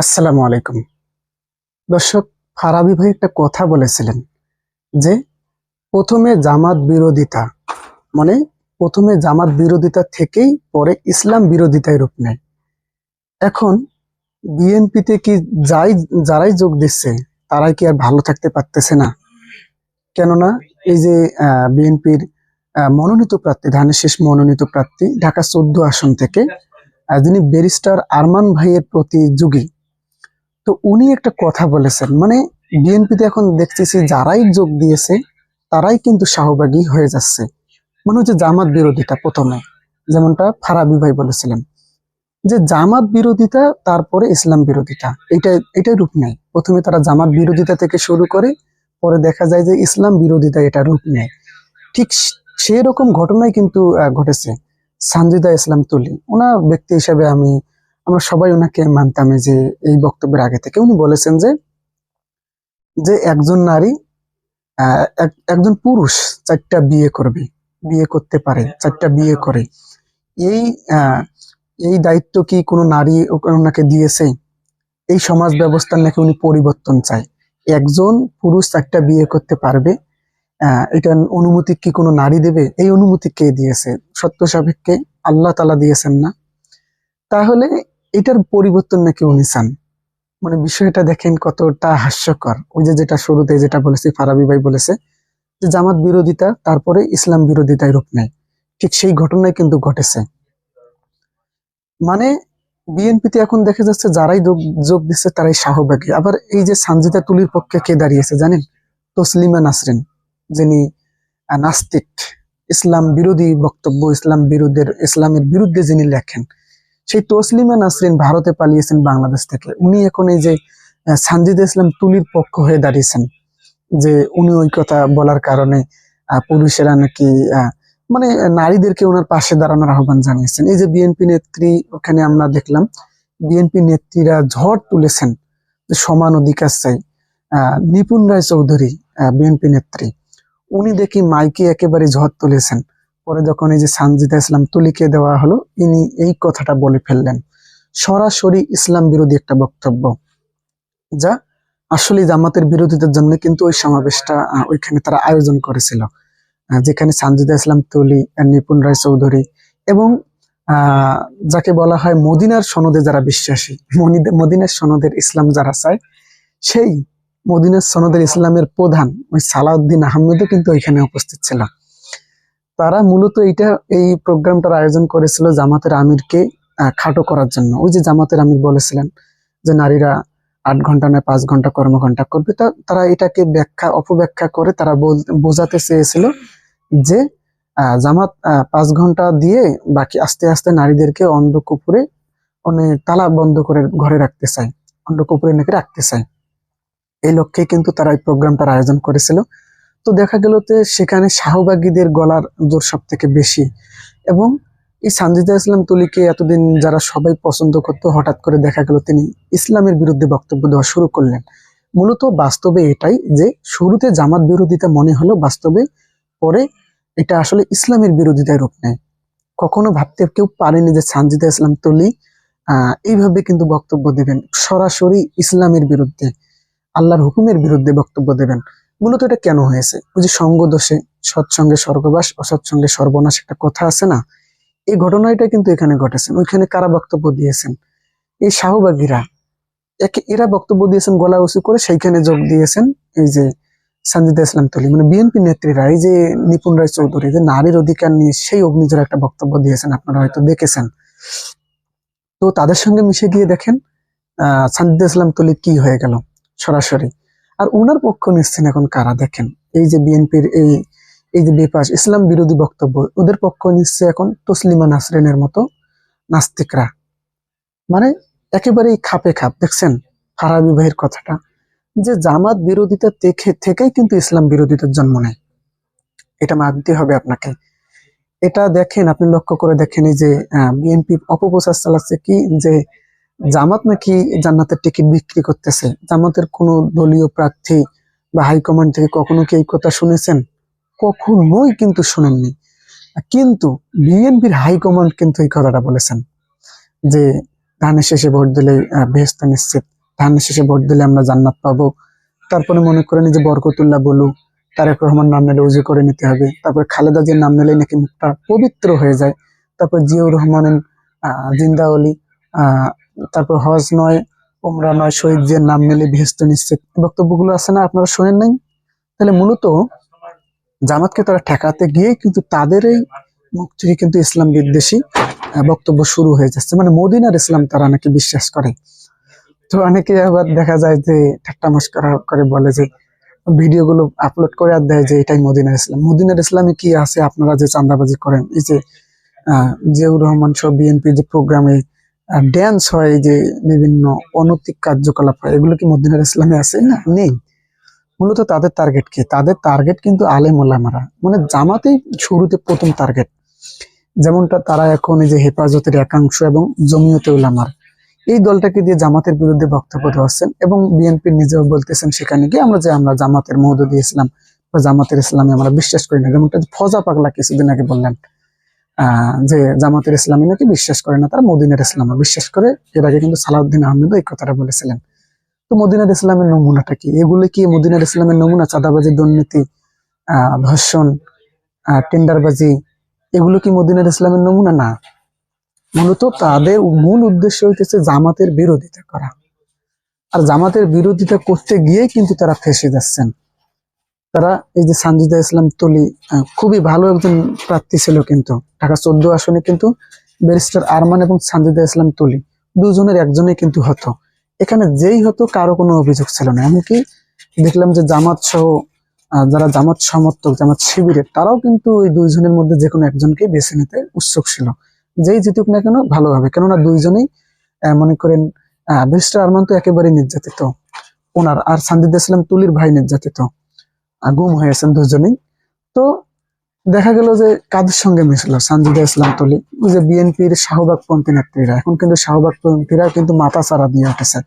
আসসালামু আলাইকুম। দর্শক, ফারাবি ভাই একটা কথা বলেছিলেন যে, প্রথমে জামাত বিরোধিতা মানে প্রথমে জামাত বিরোধিতা থেকেই পরে ইসলাম বিরোধিতায় রূপ নেয়। এখন বিএনপিতে কি যাই, যারাই যোগ দিচ্ছে, তারাই কি আর ভালো থাকতে পারতেছে না? কেননা এই যে বিএনপির মনোনীত প্রার্থী, ধানের শেষ মনোনীত প্রার্থী, ঢাকা চোদ্দ আসন থেকে যিনি ব্যারিস্টার আরমান ভাইয়ের প্রতি যুগী তো উনি একটা কথা বলেছেন মানে বিএনপিতে এখন দেখতেছি যারাই যোগ দিয়েছে, তারাই কিন্তু শাহবাগী হয়ে যাচ্ছে। মানে হচ্ছে জামাত বিরোধিতা প্রথমে, যেমনটা ফারাবি ভাই বলেছিলেন, যে জামাত বিরোধিতা তারপরে ইসলাম বিরোধিতা এটা এটাই রূপ নেয়। প্রথমে তারা জামাত বিরোধিতা থেকে শুরু করে, পরে দেখা যায় যে ইসলাম বিরোধিতা এটা রূপ নেয়। ঠিক সেই রকম ঘটনাই কিন্তু ঘটেছে, সানজিদা ইসলাম তুলি। ওনার ব্যক্তি হিসাবে আমি আমরা সবাই ওনাকে মানতাম যে এই বক্তব্যের আগে থেকে। উনি বলেছেন যে যে একজন নারী একজন পুরুষ চারটা বিয়ে করবে বিয়ে করতে পারে চারটা বিয়ে করে। এই এই দায়িত্ব কি কোনো নারী ওনাকে দিয়েছে? এই সমাজ ব্যবস্থার নাকি উনি পরিবর্তন চায়? একজন পুরুষ চারটা বিয়ে করতে পারবে আহ, এটার অনুমতি কি কোনো নারী দেবে? এই অনুমতি কে দিয়েছে? সত্য সাপেক্ষে আল্লাহ তালা দিয়েছেন না। তাহলে এটার পরিবর্তন নাকি উনি চান? মানে বিষয়টা দেখেন কতটা হাস্যকর। ওই যে যেটা শুরুতে যেটা বলেছি, ফারাবি ভাই বলেছে, যে জামাত বিরোধিতা, তারপরে ইসলাম বিরোধিতায় রূপ নেয়। ঠিক সেই ঘটনাই কিন্তু ঘটেছে। মানে বিএনপিতে এখন দেখা যাচ্ছে, যারাই যোগ দিচ্ছে তারাই শাহবাগী। আবার এই যে সানজিদা তুলির পক্ষে কে দাঁড়িয়েছে জানেন? তসলিমা নাসরিন, যিনি নাস্তিক, ইসলাম বিরোধী বক্তব্য, ইসলাম বিরুদ্ধের ইসলামের বিরুদ্ধে যিনি লেখেন সেই তসলিমা নাসরিন ভারতে পালিয়েছেন বাংলাদেশ থেকে। উনি এখন এই যে সানজিদ ইসলাম তুলির পক্ষ হয়ে দাঁড়িয়েছেন, যে উনি ওই কথা বলার কারণে পুরুষেরা নাকি মানে নারীদেরকে ওনার পাশে দাঁড়ানোর আহ্বান জানিয়েছেন। এই যে বিএনপি নেত্রী ওখানে আমরা দেখলাম বিএনপি নেত্রীরা ঝড় তুলেছেন সমান অধিকার চাই। নিপুণ রায় চৌধুরী বিএনপি নেত্রী, উনি দেখি মাইকে একেবারে ঝড় তুলেছেন। পরে যখন এই যে সানজিদা ইসলাম তুলিকে দেওয়া হলো, ইনি এই কথাটা বলে ফেললেন। সরাসরি ইসলাম বিরোধী একটা বক্তব্য, যা আসলে জামাতের বিরোধীদের জন্য কিন্তু ওই সমাবেশটা ওইখানে তারা আয়োজন করেছিল। যেখানে সানজিদা ইসলাম তুলি নিপুণ রায় চৌধুরী এবং যাকে বলা হয় মদিনার সনদে যারা বিশ্বাসী মদিনার সনদের ইসলাম যারা চায়, সেই মদিনার সনদের ইসলামের প্রধান ওই সালাউদ্দিন আহমেদও কিন্তু ওইখানে উপস্থিত ছিল। তারা মূলত এইটা, এই প্রোগ্রামটার আয়োজন করেছিল জামাতের আমিরকে খাটো করার জন্য। ওই যে জামাতের আমির বলেছিলেন যে নারীরা আট ঘণ্টা নয়, পাঁচ ঘণ্টা কর্মঘন্টা করবে। তারা এটাকে ব্যাখ্যা, অপব্যাখ্যা করে তারা বোঝাতে চেয়েছিল যে জামাত পাঁচ ঘণ্টা দিয়ে বাকি আস্তে আস্তে নারীদেরকে অন্ধকুপুরে মানে তালা বন্ধ করে ঘরে রাখতে চায়। অন্ধকুপুরে নাকি রাখতে চায়। এই লক্ষ্যে কিন্তু তারা এই প্রোগ্রামটার আয়োজন করেছিল। তো দেখা গেল সেখানে শাহবাগীদের গলার জোর সব থেকে বেশি। এবং এই সানজিদা ইসলাম তুলিকে এতদিন যারা সবাই পছন্দ করতো, হঠাৎ করে দেখা গেল তিনি ইসলামের বিরুদ্ধে বক্তব্য দেওয়া শুরু করলেন। মূলত বাস্তবে এটাই যে শুরুতে জামাত বিরোধিতা মনে হলো বাস্তবে পরে এটা আসলে ইসলামের বিরোধিতায় রূপ নেয়। কখনো ভাবতে কেউ পারেনি যে সানজিদা ইসলাম তুলি আহ এইভাবে কিন্তু বক্তব্য দিবেন। সরাসরি ইসলামের বিরুদ্ধে, আল্লাহর হুকুমের বিরুদ্ধে বক্তব্য দেবেন। মূলত এটা কেন হয়েছে? ওই যে সঙ্গ দোষে সৎসঙ্গে স্বর্গবাস, অসৎসঙ্গে সর্বনাশ একটা কথা আছে না? এই ঘটনাটা কিন্তু এখানে ঘটেছে। ওইখানে কারা বক্তব্য দিয়েছেন? এই শাহবাগীরা। একে এরা বক্তব্য দিয়েছেন, গলা উঁচু করে সেইখানে যোগ দিয়েছেন এই যে সঞ্জিদা ইসলাম তলি। মানে বিএনপি নেত্রীরা, এই যে নিপুণ রায় চৌধুরী যে নারীর অধিকার নিয়ে সেই অগ্নিজোর একটা বক্তব্য দিয়েছেন, আপনারা হয়তো দেখেছেন। তো তাদের সঙ্গে মিশে গিয়ে দেখেন, আহ সঞ্জিদা ইসলাম তলি কি হয়ে গেল সরাসরি। আর ওনার পক্ষ নিচ্ছেন এখন কারা দেখেন? এই যে বিএনপির এই এই যে বেপাস ইসলাম বিরোধী বক্তব্য, ওদের পক্ষ নিচ্ছে এখন তসলিমা নাসরিনের মতো নাস্তিকরা। মানে একেবারেই খাপে খাপ, দেখছেন? ফারাবি ভাইয়ের কথাটা। যে জামাত বিরোধিতা থেকে, থেকেই কিন্তু ইসলাম বিরোধিতার জন্ম নেয়। এটা মানতে হবে আপনাকে। এটা দেখেন, আপনি লক্ষ্য করে দেখেন এই যে বিএনপি অপপ্রচার চালাচ্ছে কি? যে জামাত নাকি জান্নাতের টিকিট বিক্রি করতেছে? জামাতের কোনো দলীয় প্রার্থী বা হাইকমান্ড থেকে কখনো কি এই কথা শুনেছেন? কখনোই কিন্তু শুনেননি। কিন্তু বিএনপির হাইকমান্ড কিন্তু এই কথাটা বলেছেন যে, ধানের শেষে ভোট দিলে বেহস্ত নিশ্চিত। ধানের শেষে ভোট দিলে আমরা জান্নাত পাবো। তারপরে মনে করেন যে বরকতুল্লাহ বলু, তারেক রহমান নাম নিলে উজু করে নিতে হবে। তারপরে খালেদা জিয়ার নাম নিলে নাকি মুখটা পবিত্র হয়ে যায়। তারপর জিয়াউর রহমানের জিন্দা অলি তারপর হজ নয় ওমরা নয় শহীদ জিয়ার নাম নিলে বেহস্ত নিশ্চিত। বক্তব্যগুলো আছে না, আপনারা শোনেন নাই? তাহলে মূলত জামাতকে তারা ঠেকাতে গিয়ে কিন্তু তাদের এই মুখ থেকে কিন্তু ইসলাম বিদ্বেষী বক্তব্য শুরু হয়ে যাচ্ছে। মানে মদিনার ইসলাম তারা নাকি বিশ্বাস করে। তো অনেকে আবার দেখা যায় যে ঠাট্টা মস্করা করে বলে যে, ভিডিওগুলো আপলোড করে আর দেয় যে এটাই মদিনার ইসলাম। মদিনার ইসলামে কি আছে? আপনারা যে চাঁদাবাজি করেন, এই যে জিয়াউর রহমান সহ বিএনপি যে প্রোগ্রামে ড্যান্স হয় যে বিভিন্ন অনৈতিক কার্যকলাপ হয়, এগুলো কি মদিনার ইসলামে আছে? না, নেই। মূলত তাদের টার্গেট কি? তাদের টার্গেট কিন্তু আলেম ওলামারা। মানে জামাতেই শুরুতে প্রথম টার্গেট যেমনটা তারা এখন এই যে হেফাজতের একাংশ এবং জমিয়তে উলামার এই দলটাকে দিয়ে জামাতের বিরুদ্ধে বক্তব্য দেওয়াচ্ছেন এবং বিএনপি নিজেও বলতেছেন সেখানে গিয়ে আমরা যে আমরা জামাতের মৌদুদি ইসলাম বা জামাতের ইসলামে আমরা বিশ্বাস করি না। যেমনটা ফজা পাগলা কিছুদিন আগে বললেন। যে জামাতের ইসলামী নাকি বিশ্বাস করে না, তারা মদিনার ইসলামে বিশ্বাস করে। এর আগে কিন্তু সালাউদ্দিন আহমেদও এই কথাটা বলেছিলেন। তো মদিনার ইসলামের নমুনাটা কি? এগুলো কি মদিনার ইসলামের নমুনা? চাঁদাবাজি, দুর্নীতি, আহ, ধর্ষণ টেন্ডারবাজি, এগুলো কি মদিনার ইসলামের নমুনা? না। মূলত তাদের মূল উদ্দেশ্য হইতেছে জামাতের বিরোধিতা করা। আর জামাতের বিরোধিতা করতে গিয়ে কিন্তু তারা ফেসে যাচ্ছেন। তারা এই যে সানজিদা ইসলাম তুলি খুবই ভালো একজন প্রার্থী ছিল কিন্তু। ঢাকা চোদ্দ আসনে কিন্তু ব্যারিস্টার আরমান এবং সানজিদা ইসলাম তুলি দুজনের একজনেই কিন্তু হতো। এখানে যেই হতো কারও কোনো অভিযোগ ছিল না। এমনকি দেখলাম যে জামাত সহ যারা জামাত সমর্থক, জামাত শিবিরের, তারাও কিন্তু ওই দুইজনের মধ্যে যে কোনো একজনকে বেছে নিতে উৎসুক ছিল। যেই জিতুক না কেন, ভালো হবে। কেননা দুইজনেই মনে করেন ব্যারিস্টার আরমান তো একেবারেই নির্যাতিত। ওনার আর সানজিদা ইসলাম তুলির ভাই নির্যাতিত। গুম হয়েছেন দুজনেই। তো দেখা গেল যে কাদের সঙ্গে মিশলো? সানজিদা ইসলাম তলি। ওই যে বিএনপির শাহবাগপন্থী নেত্রীরা। এখন কিন্তু শাহবাগপন্থীরা কিন্তু মাথা চারা দিয়ে উঠেছে।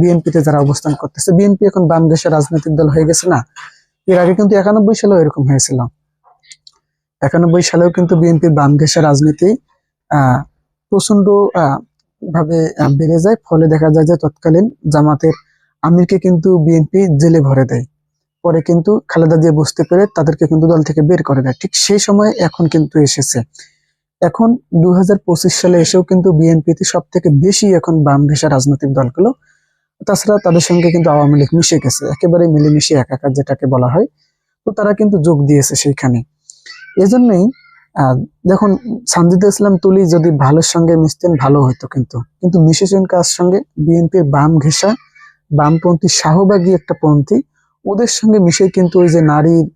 বিএনপিতে যারা অবস্থান করতেছে। বিএনপি এখন বাম দেশের রাজনৈতিক দল হয়ে গেছে না? এর আগে কিন্তু একানব্বই সালেও এরকম হয়েছিল। একানব্বই সালেও কিন্তু বিএনপির বাম রাজনীতি আহ প্রচণ্ড ভাবে বেড়ে যায়। ফলে দেখা যায় যে তৎকালীন জামাতের আমিরকে কিন্তু বিএনপি জেলে ভরে দেয়। পরে কিন্তু খালেদা দিয়ে বুঝতে পেরে তাদেরকে কিন্তু দল থেকে বের করে দেয়। ঠিক সেই সময় এখন কিন্তু এসেছে। এখন দু হাজার পঁচিশ সালে এসেও কিন্তু বিএনপিতে সব থেকে বেশি এখন বাম ঘেঁষা রাজনৈতিক দলগুলো। তাছাড়া তাদের সঙ্গে কিন্তু আওয়ামী লীগ মিশে গেছে। একেবারে মিলেমিশে একাকার যেটাকে বলা হয়। তো তারা কিন্তু যোগ দিয়েছে সেইখানে। এজন্যই দেখুন, সানজিদা ইসলাম তুলি যদি ভালোর সঙ্গে মিশতেন ভালো হতো কিন্তু। কিন্তু মিশেছেন কার সঙ্গে? বিএনপির বাম ঘেঁষা বামপন্থী শাহবাগী একটা পন্থী ওদের সঙ্গে মিশে কিন্তু ওই যে নারীর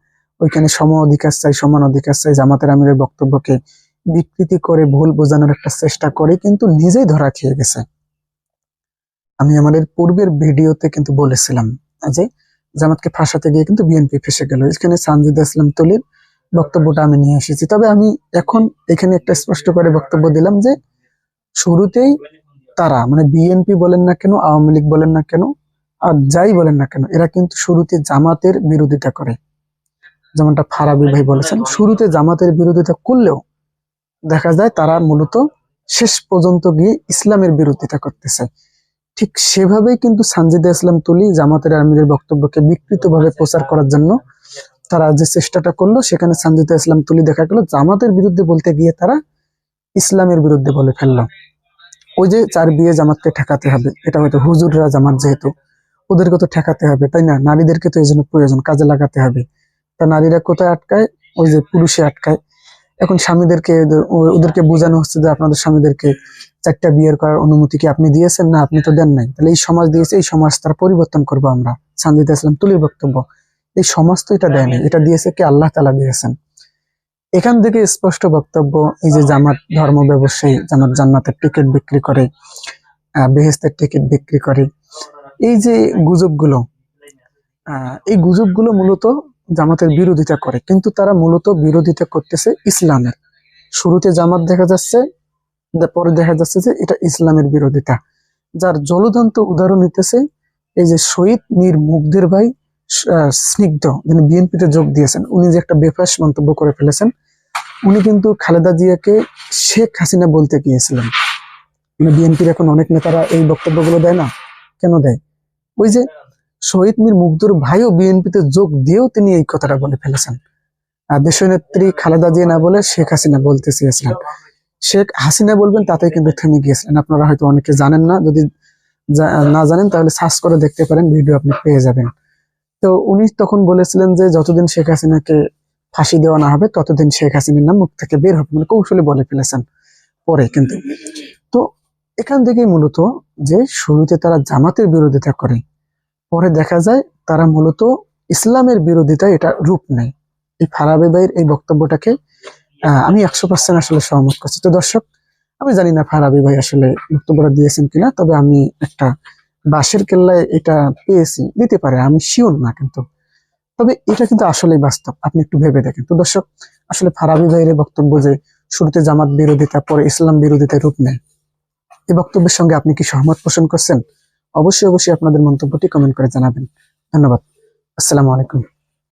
ওইখানে সম অধিকার চাই, সমান অধিকার চাই, জামাতের আমিরের বক্তব্যকে বিকৃতি করে ভুল বোঝানোর একটা চেষ্টা করে, কিন্তু নিজেই ধরা খেয়ে গেছে। আমি আমাদের পূর্বের ভিডিওতে কিন্তু বলেছিলাম যে জামাতকে ফাঁসাতে গিয়ে কিন্তু বিএনপি ফেসে গেল। এখানে সানজিদা ইসলাম তুলির বক্তব্যটা আমি নিয়ে এসেছি। তবে আমি এখন এখানে একটা স্পষ্ট করে বক্তব্য দিলাম যে শুরুতেই তারা মানে বিএনপি বলেন না কেন, আওয়ামী লীগ বলেন না কেন আর যাই বলেন না কেন এরা কিন্তু শুরুতে জামাতের বিরোধিতা করে। যেমনটা ফারাবি ভাই বলেছেন শুরুতে জামাতের বিরোধিতা করলেও দেখা যায় তারা মূলত শেষ পর্যন্ত গিয়ে ইসলামের বিরোধিতা করতেছে। ঠিক সেভাবেই কিন্তু সানজিদা ইসলাম তুলি জামাতের আমিরের বক্তব্যকে বিকৃতভাবে প্রচার করার জন্য তারা যে চেষ্টাটা করল সেখানে সানজিদা ইসলাম তুলি দেখা গেল জামাতের বিরুদ্ধে বলতে গিয়ে তারা ইসলামের বিরুদ্ধে বলে ফেলল। ওই যে চার বিয়ে জামাতকে ঠেকাতে হবে এটা হয়তো হুজুররা জামাত যেহেতু ওদেরকে তো ঠেকাতে হবে, তাই না? নারীদেরকে তো এই জন্য প্রয়োজন, কাজে লাগাতে হবে। তা নারীরা কোথায় আটকায়? ওই যে পুরুষে আটকায়। এখন স্বামীদেরকে ওদেরকে বোঝানো হচ্ছে যে আপনাদের স্বামীদেরকে চারটা বিয়ের করার অনুমতি কি আপনি দিয়েছেন? না, আপনি তো দেন নাই। তাহলে এই সমাজ দিয়েছে, এই সমাজ তার পরিবর্তন করব আমরা। সানজিদা ইসলাম তুলির বক্তব্য। এই সমাজ তো এটা দেয়নি এটা দিয়েছে কি? আল্লাহ তালা দিয়েছেন। এখান থেকে স্পষ্ট বক্তব্য, এই যে জামাত ধর্ম ব্যবসায়ী, জামাত জান্নাতের টিকিট বিক্রি করে বেহেস্তের টিকিট বিক্রি করে। এই যে গুজবগুলো এই গুজবগুলো মূলত জামাতের বিরোধিতা করে। কিন্তু তারা মূলত বিরোধিতা করতেছে ইসলামের। শুরুতে জামাত দেখা যাচ্ছে পরে দেখা যাচ্ছে যে এটা ইসলামের বিরোধিতা। যার জলদান্ত উদাহরণ নিতেছে এই যে শহীদ মীর মুগ্ধের ভাই স্নিগ্ধ, যিনি বিএনপিতে যোগ দিয়েছেন, উনি যে একটা বেফাস মন্তব্য করে ফেলেছেন, উনি কিন্তু খালেদা জিয়াকে শেখ হাসিনা বলতে গিয়েছিলেন। মানে বিএনপির এখন অনেক নেতারা এই বক্তব্যগুলো দেয় না? কেন দেয়? ওই যে শহীদ মীর মুগ্ধর ভাইও বিএনপিতে যোগ দিয়েও তিনি এই কথাটা বলে ফেলেছেন। দেশনেত্রী খালেদা জিয়া না বলে শেখ হাসিনা বলতে চেয়েছিলেন। শেখ হাসিনা বলবেন তাতেই কিন্তু থেমে গিয়েছিলেন। আপনারা হয়তো অনেকে জানেন না, যদি না জানেন তাহলে সার্চ করে দেখতে পারেন, ভিডিও আপনি পেয়ে যাবেন। তো উনি তখন বলেছিলেন যে, যতদিন শেখ হাসিনাকে ফাঁসি দেওয়া না হবে, ততদিন শেখ হাসিনার নাম মুখ থেকে বের হবে। মানে কৌশলে বলে ফেলেছেন পরে কিন্তু। তো এখান থেকেই মূলত যে শুরুতে তারা জামাতের বিরোধিতা করে, পরে দেখা যায় তারা মূলত ইসলামের বিরোধিতা এটা রূপ নেয়। এই ফারাবি ভাইয়ের এই বক্তব্যটাকে আমি একশো পার্সেন্ট আসলে সহমত করছি। তো দর্শক, আমি জানি না ফারাবি ভাই আসলে বক্তব্যটা দিয়েছেন কিনা, তবে আমি একটা বাঁশের কেল্লায় এটা পেয়েছি। দিতে পারে, আমি শিওর না কিন্তু। তবে এটা কিন্তু আসলেই বাস্তব, আপনি একটু ভেবে দেখেন। তো দর্শক, আসলে ফারাবি ভাইয়ের বক্তব্য যে শুরুতে জামাত বিরোধিতা, পরে ইসলাম বিরোধিতা রূপ নেয় এই বক্তব্যের সঙ্গে আপনি কি সহমত পোষণ করছেন? অবশ্যই অবশ্যই আপনাদের মন্তব্যটি কমেন্ট করে জানাবেন। ধন্যবাদ। আসসালামু আলাইকুম।